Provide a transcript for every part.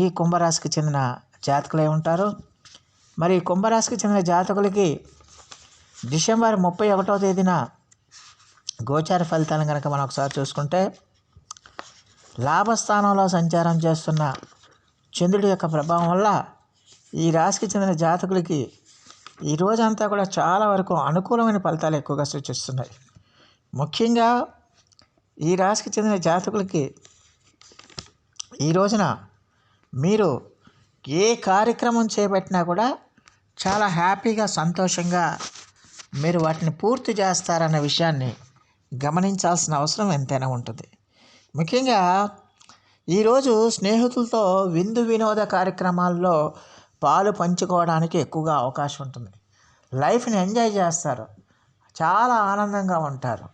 ఈ కుంభరాశికి చెందిన జాతకులే ఉంటారు. మరి కుంభరాశికి చెందిన జాతకులకి డిసెంబర్ ముప్పై ఒకటో తేదీన గోచార ఫలితాలను కనుక మనం ఒకసారి చూసుకుంటే లాభస్థానంలో సంచారం చేస్తున్న చంద్రుడి యొక్క ప్రభావం వల్ల ఈ రాశికి చెందిన జాతకులకి ఈ రోజంతా కూడా చాలా వరకు అనుకూలమైన ఫలితాలు ఎక్కువగా సూచిస్తున్నాయి. ముఖ్యంగా ఈ రాశికి చెందిన జాతకులకి ఈ రోజున మీరు ఏ కార్యక్రమం చేపట్టినా కూడా చాలా హ్యాపీగా సంతోషంగా మీరు వాటిని పూర్తి చేస్తారన్న విషయాన్ని గమనించాల్సిన అవసరం ఎంతైనా ఉంటుంది. ముఖ్యంగా ఈరోజు స్నేహితులతో విందు వినోద కార్యక్రమాల్లో పాలు పంచుకోవడానికి ఎక్కువగా అవకాశం ఉంటుంది. లైఫ్ని ఎంజాయ్ చేస్తారు. చాలా ఆనందంగా ఉంటారు.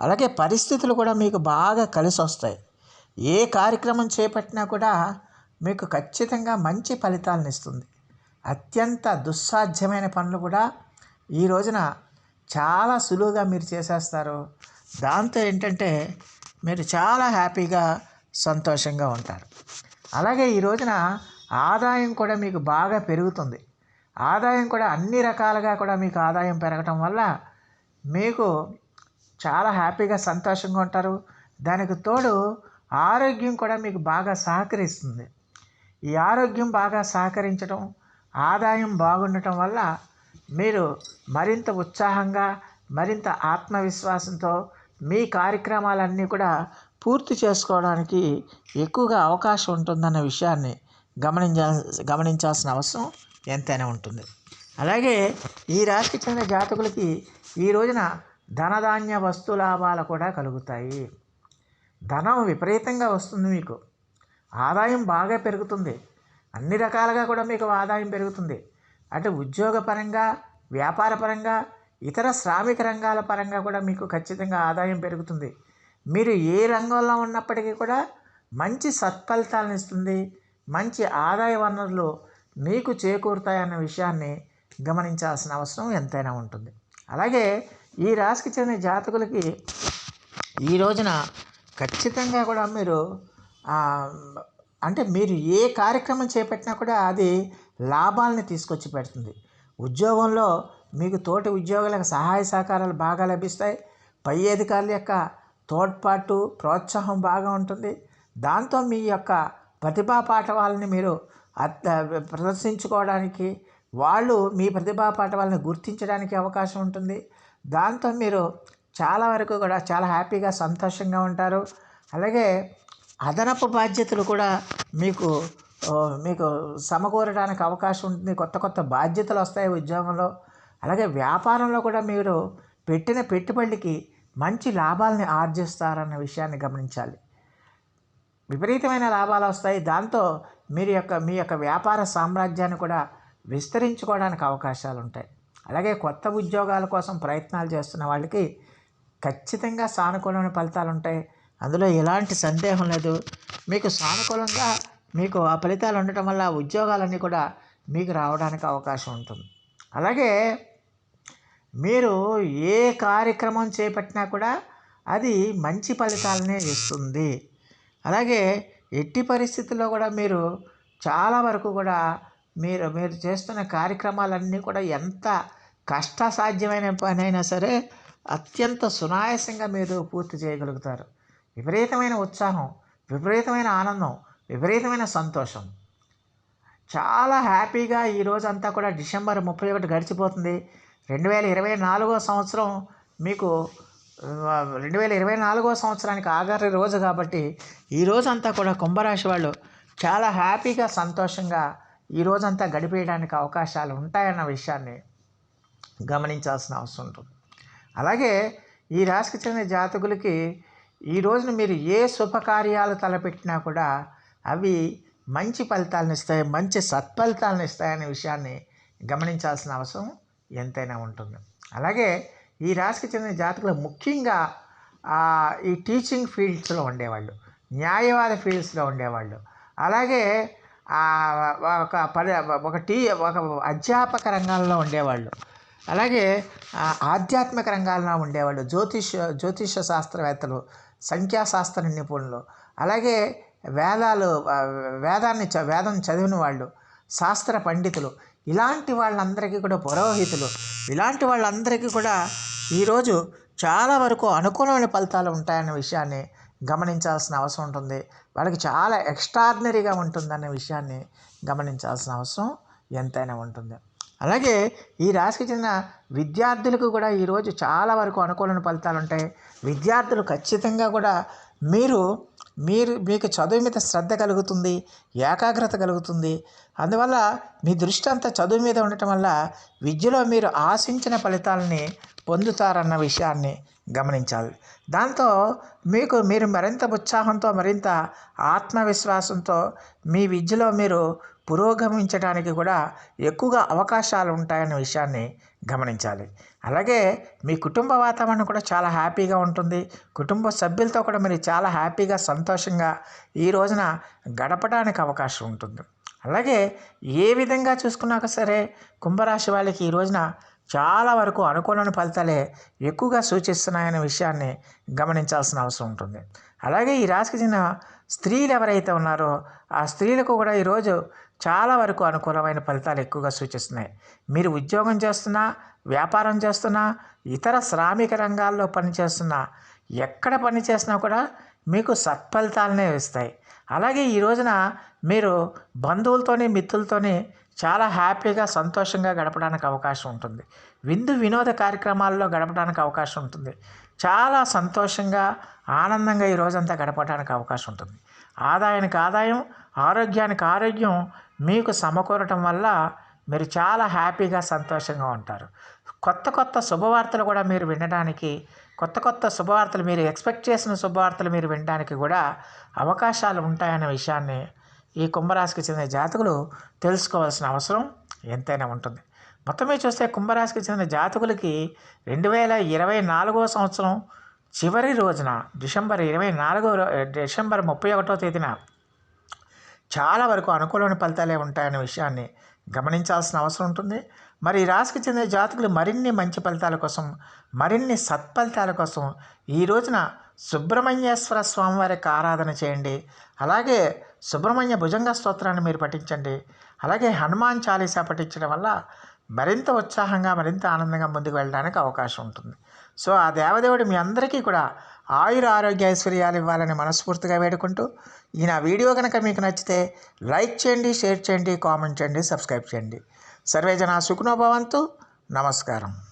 అలాగే పరిస్థితులు కూడా మీకు బాగా కలిసి వస్తాయి ఏ కార్యక్రమం చేపట్టినా కూడా మీకు ఖచ్చితంగా మంచి ఫలితాలను ఇస్తుంది. అత్యంత దుస్సాధ్యమైన పనులు కూడా ఈ రోజున చాలా సులువుగా మీరు చేసేస్తారు. దాంతో ఏంటంటే మీరు చాలా హ్యాపీగా సంతోషంగా ఉంటారు. అలాగే ఈ రోజున ఆదాయం కూడా మీకు బాగా పెరుగుతుంది. ఆదాయం కూడా అన్ని రకాలుగా కూడా మీకు ఆదాయం పెరగటం వల్ల మీకు చాలా హ్యాపీగా సంతోషంగా ఉంటారు. దానికి తోడు ఆరోగ్యం కూడా మీకు బాగా సహకరిస్తుంది. ఈ ఆరోగ్యం బాగా సహకరించడం ఆదాయం బాగుండటం వల్ల మీరు మరింత ఉత్సాహంగా మరింత ఆత్మవిశ్వాసంతో మీ కార్యక్రమాలన్నీ కూడా పూర్తి చేసుకోవడానికి ఎక్కువగా అవకాశం ఉంటుందన్న విషయాన్ని గమనించా గమనించాల్సిన అవసరం ఎంతైనా ఉంటుంది. అలాగే ఈ రాశికి చెందిన జాతకులకి ఈ రోజున ధనధాన్య వస్తు లాభాలు కూడా కలుగుతాయి. ధనం విపరీతంగా వస్తుంది మీకు. ఆదాయం బాగా పెరుగుతుంది. అన్ని రకాలుగా కూడా మీకు ఆదాయం పెరుగుతుంది. అంటే ఉద్యోగపరంగా వ్యాపారపరంగా ఇతర శ్రామిక రంగాల పరంగా కూడా మీకు ఖచ్చితంగా ఆదాయం పెరుగుతుంది. మీరు ఏ రంగంలో ఉన్నప్పటికీ కూడా మంచి సత్ఫలితాలను ఇస్తుంది. మంచి ఆదాయ వనరులు మీకు చేకూరుతాయన్న విషయాన్ని గమనించాల్సిన అవసరం ఎంతైనా ఉంటుంది. అలాగే ఈ రాశికి చెందిన జాతకులకి ఈ రోజున ఖచ్చితంగా కూడా మీరు అంటే మీరు ఏ కార్యక్రమం చేపట్టినా కూడా అది లాభాలని తీసుకొచ్చి పెడుతుంది. ఉద్యోగంలో మీకు తోటి ఉద్యోగులకు సహాయ సహకారాలు బాగా లభిస్తాయి. పై అధికారుల యొక్క తోడ్పాటు ప్రోత్సాహం బాగా ఉంటుంది. దాంతో మీ యొక్క ప్రతిభా పాఠవాలని మీరు ప్రదర్శించుకోవడానికి వాళ్ళు మీ ప్రతిభా పాఠవాలను గుర్తించడానికి అవకాశం ఉంటుంది. దాంతో మీరు చాలా వరకు కూడా చాలా హ్యాపీగా సంతోషంగా ఉంటారు. అలాగే అదనపు బాధ్యతలు కూడా మీకు మీకు సమకూరడానికి అవకాశం ఉంటుంది. కొత్త కొత్త బాధ్యతలు వస్తాయి ఉద్యోగంలో. అలాగే వ్యాపారంలో కూడా మీరు పెట్టిన పెట్టుబడికి మంచి లాభాలని ఆర్జిస్తారన్న విషయాన్ని గమనించాలి. విపరీతమైన లాభాలు వస్తాయి. దాంతో మీరు యొక్క మీ యొక్క వ్యాపార సామ్రాజ్యాన్ని కూడా విస్తరించుకోవడానికి అవకాశాలు ఉంటాయి. అలాగే కొత్త ఉద్యోగాల కోసం ప్రయత్నాలు చేస్తున్న వాళ్ళకి ఖచ్చితంగా సానుకూలమైన ఫలితాలు ఉంటాయి. అందులో ఎలాంటి సందేహం లేదు. మీకు సానుకూలంగా మీకు ఆ ఫలితాలు ఉండటం వల్ల ఉద్యోగాలన్నీ కూడా మీకు రావడానికి అవకాశం ఉంటుంది. అలాగే మీరు ఏ కార్యక్రమం చేపట్టినా కూడా అది మంచి ఫలితాలనే ఇస్తుంది. అలాగే ఎట్టి పరిస్థితుల్లో కూడా మీరు చాలా వరకు కూడా మీరు మీరు చేస్తున్న కార్యక్రమాలన్నీ కూడా ఎంత కష్టసాధ్యమైన పని అయినా సరే అత్యంత సునాయాసంగా మీరు పూర్తి చేయగలుగుతారు. విపరీతమైన ఉత్సాహం విపరీతమైన ఆనందం విపరీతమైన సంతోషం. చాలా హ్యాపీగా ఈ రోజంతా కూడా డిసెంబర్ ముప్పై ఒకటి గడిచిపోతుంది. రెండు వేల ఇరవై నాలుగో సంవత్సరం మీకు రెండు వేల ఇరవై నాలుగో సంవత్సరానికి ఆఖరి రోజు కాబట్టి ఈ రోజంతా కూడా కుంభరాశి వాళ్ళు చాలా హ్యాపీగా సంతోషంగా ఈ రోజంతా గడిపేయడానికి అవకాశాలు ఉంటాయన్న విషయాన్ని గమనించాల్సిన అవసరం ఉంటుంది. అలాగే ఈ రాశికి చెందిన జాతకులకి ఈ రోజున మీరు ఏ శుభకార్యాలు తలపెట్టినా కూడా అవి మంచి ఫలితాలను ఇస్తాయి మంచి సత్ఫలితాలను ఇస్తాయనే విషయాన్ని గమనించాల్సిన అవసరం ఎంతైనా ఉంటుంది. అలాగే ఈ రాశికి చెందిన జాతకులు ముఖ్యంగా ఈ టీచింగ్ ఫీల్డ్స్లో ఉండేవాళ్ళు న్యాయవాద ఫీల్డ్స్లో ఉండేవాళ్ళు. అలాగే ఒక పరి ఒక టీ ఒక అధ్యాపక రంగాల్లో ఉండేవాళ్ళు. అలాగే ఆధ్యాత్మిక రంగాల్లో ఉండేవాళ్ళు జ్యోతిష జ్యోతిష శాస్త్రవేత్తలు సంఖ్యాశాస్త్ర నిపుణులు. అలాగే వేదాలు వేదాన్ని చ వేదం చదివిన వాళ్ళు శాస్త్ర పండితులు ఇలాంటి వాళ్ళందరికీ కూడా పురోహితులు ఇలాంటి వాళ్ళందరికీ కూడా ఈరోజు చాలా వరకు అనుకూలమైన ఫలితాలు ఉంటాయన్న విషయాన్ని గమనించాల్సిన అవసరం ఉంటుంది. వాళ్ళకి చాలా ఎక్స్ట్రాడినరీగా ఉంటుందనే విషయాన్ని గమనించాల్సిన అవసరం ఎంతైనా ఉంటుంది. అలాగే ఈ రాశికి చెందిన విద్యార్థులకు కూడా ఈరోజు చాలా వరకు అనుకూలమైన ఫలితాలు ఉంటాయి. విద్యార్థులు ఖచ్చితంగా కూడా మీరు మీరు మీకు చదువు మీద శ్రద్ధ కలుగుతుంది ఏకాగ్రత కలుగుతుంది. అందువల్ల మీ దృష్టి అంతా చదువు మీద ఉండటం వల్ల విద్యలో మీరు ఆశించిన ఫలితాలని పొందుతారన్న విషయాన్ని గమనించాలి. దాంతో మీకు మీరు మరింత ఉత్సాహంతో మరింత ఆత్మవిశ్వాసంతో మీ విద్యలో మీరు పురోగమించడానికి కూడా ఎక్కువగా అవకాశాలు ఉంటాయన్న విషయాన్ని గమనించాలి. అలాగే మీ కుటుంబ వాతావరణం కూడా చాలా హ్యాపీగా ఉంటుంది. కుటుంబ సభ్యులతో కూడా మీరు చాలా హ్యాపీగా సంతోషంగా ఈ రోజున గడపడానికి అవకాశం ఉంటుంది. అలాగే ఏ విధంగా చూసుకున్నాక సరే కుంభరాశి వాళ్ళకి ఈ రోజున చాలా వరకు అనుకూలమైన ఫలితాలే ఎక్కువగా సూచిస్తున్నాయనే విషయాన్ని గమనించాల్సిన అవసరం ఉంటుంది. అలాగే ఈ రాశికి చెందిన స్త్రీలు ఎవరైతే ఉన్నారో ఆ స్త్రీలకు కూడా ఈరోజు చాలా వరకు అనుకూలమైన ఫలితాలు ఎక్కువగా సూచిస్తున్నాయి. మీరు ఉద్యోగం చేస్తున్నా వ్యాపారం చేస్తున్నా ఇతర శ్రామిక రంగాల్లో పనిచేస్తున్నా ఎక్కడ పని చేసినా కూడా మీకు సత్ఫలితాలనే ఇస్తాయి అలాగే ఈ రోజున మీరు బంధువులతోని మిత్రులతోని చాలా హ్యాపీగా సంతోషంగా గడపడానికి అవకాశం ఉంటుంది. విందు వినోద కార్యక్రమాల్లో గడపడానికి అవకాశం ఉంటుంది. చాలా సంతోషంగా ఆనందంగా ఈ రోజంతా గడపడానికి అవకాశం ఉంటుంది. ఆదాయానికి ఆదాయం ఆరోగ్యానికి ఆరోగ్యం మీకు సమకూరటం వల్ల మీరు చాలా హ్యాపీగా సంతోషంగా ఉంటారు. కొత్త కొత్త శుభవార్తలు కూడా మీరు వినడానికి కొత్త కొత్త శుభవార్తలు మీరు ఎక్స్పెక్ట్ చేసిన శుభవార్తలు మీరు వినడానికి కూడా అవకాశాలు ఉంటాయనే విషయాన్ని ఈ కుంభరాశికి చెందిన జాతకులు తెలుసుకోవాల్సిన అవసరం ఎంతైనా ఉంటుంది. మొత్తం మీద చూస్తే కుంభరాశికి చెందిన జాతకులకి రెండు వేల ఇరవై నాలుగో సంవత్సరం చివరి రోజున డిసెంబర్ ఇరవై నాలుగో డిసెంబర్ ముప్పై ఒకటో తేదీన చాలా వరకు అనుకూలమైన ఫలితాలే ఉంటాయనే విషయాన్ని గమనించాల్సిన అవసరం ఉంటుంది. మరి ఈ రాశికి చెందిన జాతకులు మరిన్ని మంచి ఫలితాల కోసం మరిన్ని సత్ఫలితాల కోసం ఈ రోజున సుబ్రహ్మణ్యేశ్వర స్వామివారికి ఆరాధన చేయండి. అలాగే సుబ్రహ్మణ్య భుజంగ స్తోత్రాన్ని మీరు పఠించండి. అలాగే హనుమాన్ చాలీసా పఠించడం వల్ల మరింత ఉత్సాహంగా మరింత ఆనందంగా ముందుకు వెళ్ళడానికి అవకాశం ఉంటుంది. సో ఆ దేవదేవుడు మీ అందరికీ కూడా ఆయుర ఆరోగ్య ఐశ్వర్యాలు ఇవ్వాలని మనస్ఫూర్తిగా వేడుకుంటూ ఈ నా వీడియో కనుక మీకు నచ్చితే లైక్ చేయండి షేర్ చేయండి కామెంట్ చేయండి సబ్స్క్రైబ్ చేయండి. సర్వేజన సుఖనోభవంతు నమస్కారం.